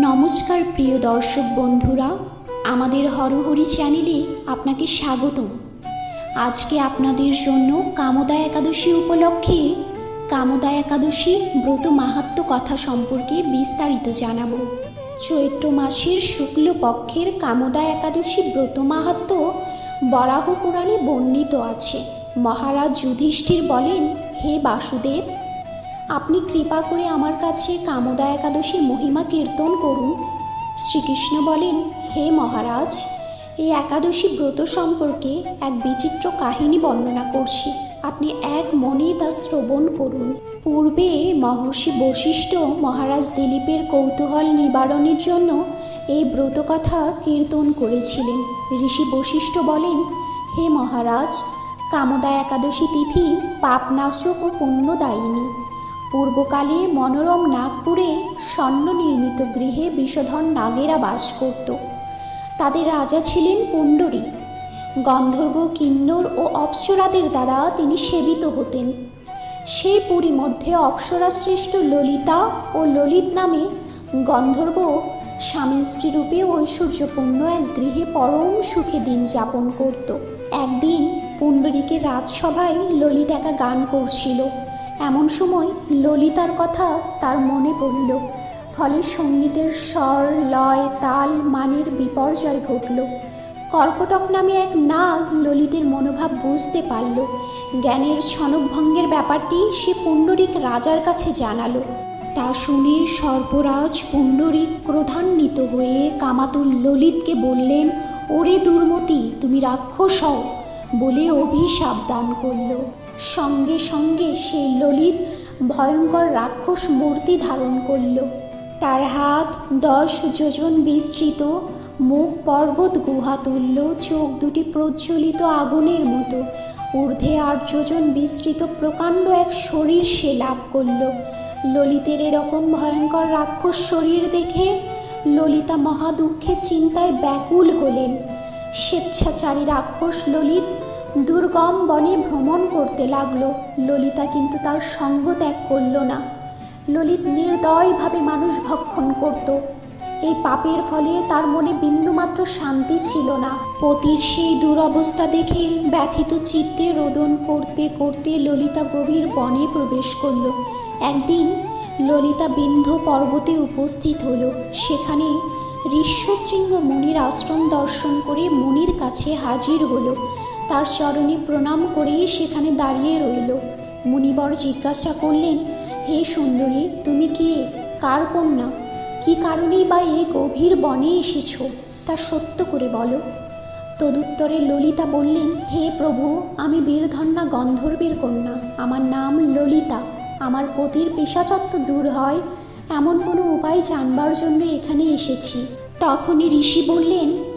নমস্কার প্রিয় দর্শক বন্ধুরা, আমাদের হরহরি চ্যানেলে আপনাকে স্বাগতম। আজকে আপনাদের জন্য কামদা একাদশী উপলক্ষে কামদা একাদশী ব্রত মাহাত্ম কথা সম্পর্কে বিস্তারিত জানাব। চৈত্র মাসের শুক্লপক্ষের কামদা একাদশী ব্রত মাহাত্ম বরাহ পুরাণে বর্ণিত আছে। মহারাজ যুধিষ্ঠির বলেন, হে বাসুদেব আপনি কৃপা করে আমার কাছে কামদা একাদশী মহিমা কীর্তন করুন। শ্রীকৃষ্ণ বলেন, হে মহারাজ, এই একাদশী ব্রত সম্পর্কে এক বিচিত্র কাহিনী বর্ণনা করছি। আপনি এক মনে তা শ্রবণ করুন। পূর্বে মহর্ষি বশিষ্ঠ মহারাজ দিলীপের কৌতূহল নিবারণের জন্য এই ব্রত কথা কীর্তন করেছিলেন। ঋষি বশিষ্ঠ বলেন, হে মহারাজ, কামদা একাদশী তিথি পাপনাশক ও পুণ্যদায়িনী। পূর্বকালে মনোরম নাগপুরে স্বর্ণ নির্মিত গৃহে বিষধর নাগেরা বাস করত। তাদের রাজা ছিলেন পুণ্ডরিক গন্ধর্ব, কিন্নর ও অপ্সরাদের দ্বারা তিনি সেবিত হতেন। সেই পুরী মধ্যে অপ্সরা শ্রেষ্ঠ ললিতা ও ললিত নামে গন্ধর্ব স্বামী স্ত্রী রূপে ঐশ্বর্যপূর্ণ এক গৃহে পরম সুখে দিন যাপন করত। একদিন পুণ্ডরীকে রাজসভায় ললিত একা গান করছিল। এমন সময় ললিতার কথা তার মনে পড়ল। ফলে সঙ্গীতের স্বর, লয়, তাল, মানের বিপর্যয় ঘটল। কর্কটক নামে এক নাগ ললিতের মনোভাব বুঝতে পারল। জ্ঞানের ছনকভঙ্গের ব্যাপারটি সে পুণ্ডরিক রাজার কাছে জানালো। তা শুনে সর্পরাজ পুণ্ডরিক ক্রোধান্বিত হয়ে কামাতুল ললিতকে বললেন, ওরে দুর্মতি, তুমি রাক্ষস হও বলে অভিশাপ দান করল। সঙ্গে সঙ্গে সেই ললিত, ভয়ঙ্কর রাক্ষস মূর্তি ধারণ করল। তার হাত দশ যোজন বিস্তৃত, মুখ পর্বত গুহা তুল্য চোখ দুটি প্রজ্বলিত আগুনের মতো। ঊর্ধ্বে আট যোজন বিস্তৃত প্রকাণ্ড এক শরীর সে লাভ করল। ললিতের এরকম ভয়ঙ্কর রাক্ষস শরীর দেখে ললিতা মহা দুঃখে চিন্তায় ব্যাকুল হলেন। স্বেচ্ছাচারী রাক্ষস ললিত দুর্গম বনে ভ্রমণ করতে লাগল। ললিতা কিন্তু তার সঙ্গ ত্যাগ করল না। ললিত নির্দয়ভাবে মানুষ ভক্ষণ করত। এই পাপের ফলে তার মনে বিন্দুমাত্র শান্তি ছিল না। পতির সেই দুরবস্থা দেখে ব্যথিত চিত্তে রোদন করতে করতে ললিতা গভীর বনে প্রবেশ করল। একদিন ললিতা বিন্ধ পর্বতে উপস্থিত হলো। সেখানে ঋষ্যশৃঙ্গ মুনির আশ্রম দর্শন করে মুনির কাছে হাজির হলো। তার চরণে প্রণাম করে সেখানে দাঁড়িয়ে রইল। মুনিবর জিজ্ঞাসা করলেন, হে সুন্দরী, তুমি কে? কার কন্যা? কি কারণেই বা এই গভীর বনে এসেছ? তা সত্য করে বলো। তদুত্তরে ললিতা বললেন, হে প্রভু, আমি বীরধন্যা গন্ধর্বের কন্যা। আমার নাম ললিতা। আমার পতির পেশাচত্ব দূর হয়। এমন কোনো উপায় জানবার জন্য এখানে এসেছি। তখনই ঋষি বললেন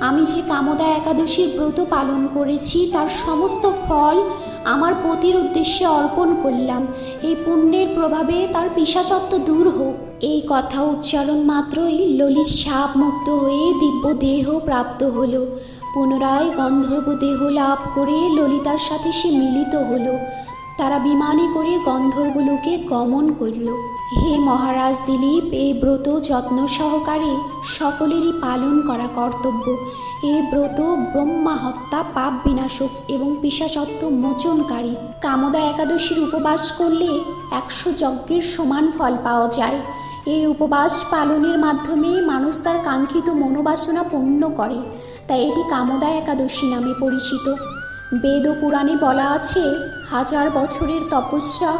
আমি যে কামদা একাদশীর ব্রত পালন করেছি, তার সমস্ত ফল আমার পতির উদ্দেশ্যে অর্পণ করলাম। এই পুণ্যের প্রভাবে তার পিসাচত্ব দূর হোক। এই কথা উচ্চারণ মাত্রই ললিত সাপ মুক্ত হয়ে দিব্য দেহ প্রাপ্ত হল। পুনরায় গন্ধর্ব দেহ লাভ করে ললিতার সাথে সে মিলিত হলো। তারা বিমানে করে গন্ধর্বলোকে গমন করল। হে মহারাজ দিলীপ এই ব্রত যত্ন সহকারে সকলেরই পালন করা কর্তব্য। এই ব্রত ব্রহ্মা হত্যা, পাপ বিনাশক এবং পিসাচত্ব মোচনকারী। কামদা একাদশীর উপবাস করলে একশো যজ্ঞের সমান ফল পাওয়া যায়। এই উপবাস পালনের মাধ্যমে মানুষ তার কাঙ্ক্ষিত মনোবাসনা পূর্ণ করে। তাই এটি কামদা একাদশী নামে পরিচিত। বেদ ও পুরাণে বলা আছে, হাজার বছরের তপস্যা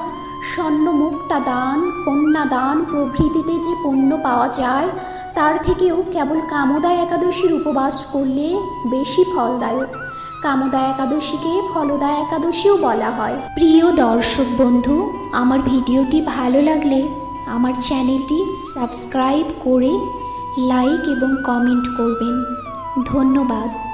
স্বর্ণ মুক্তা দান কন্যা দান প্রভৃতিতে যে পণ্য পাওয়া যায়, তার থেকেও কেবল কামদা একাদশীর উপবাস করলে বেশি ফলদায়ক। কামদা একাদশীকে ফলদা একাদশীও বলা হয়। প্রিয় দর্শক বন্ধু, আমার ভিডিওটি ভালো লাগলে আমার চ্যানেলটি সাবস্ক্রাইব করে লাইক এবং কমেন্ট করবেন। ধন্যবাদ।